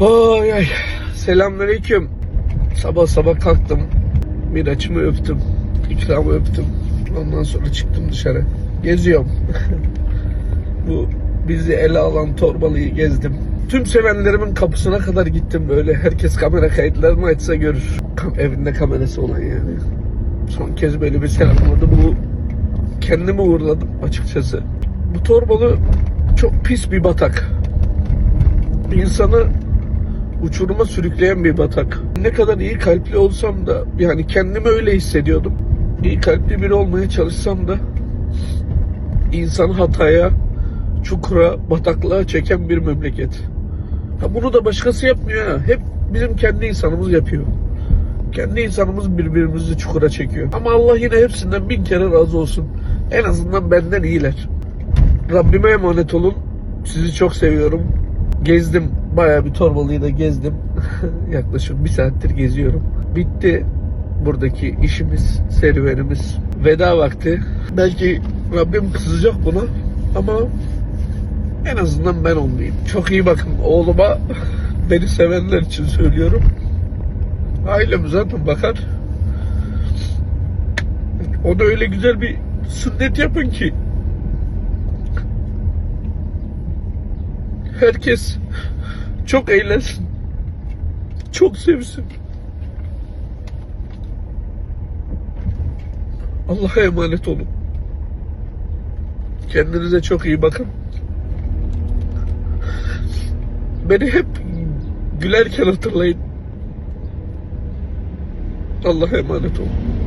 Ay ay. Selamünaleyküm. Sabah sabah kalktım. Miraç'ımı öptüm. İkramı öptüm. Ondan sonra çıktım dışarı. Geziyorum. Bu bizi ele alan torbalıyı gezdim. Tüm sevenlerimin kapısına kadar gittim böyle. Herkes kamera kayıtlarını açsa görür. Kam- evinde kamerası olan yani. Son kez böyle bir selamladı. Bu kendimi uğurladım açıkçası. Bu torbalı çok pis bir batak. İnsanı uçuruma sürükleyen bir batak. Ne kadar iyi kalpli olsam da yani kendimi öyle hissediyordum. İyi kalpli biri olmaya çalışsam da insan hataya, çukura, bataklığa çeken bir memleket. Ha bunu da başkası yapmıyor ha. Hep bizim kendi insanımız yapıyor. Kendi insanımız birbirimizi çukura çekiyor. Ama Allah yine hepsinden bin kere razı olsun. En azından benden iyiler. Rabbime emanet olun. Sizi çok seviyorum. Gezdim. Bayağı bir torbalıyı da gezdim. Yaklaşık bir saattir geziyorum. Bitti buradaki işimiz, serüvenimiz. Veda vakti. Belki Rabbim kızacak buna ama en azından ben olmayayım. Çok iyi bakın oğluma beni sevenler için söylüyorum. Ailem zaten bakar. Ona öyle güzel bir sünnet yapın ki herkes çok eğlensin. Çok sevsin. Allah'a emanet olun. Kendinize çok iyi bakın. Beni hep gülerken hatırlayın. Allah'a emanet olun.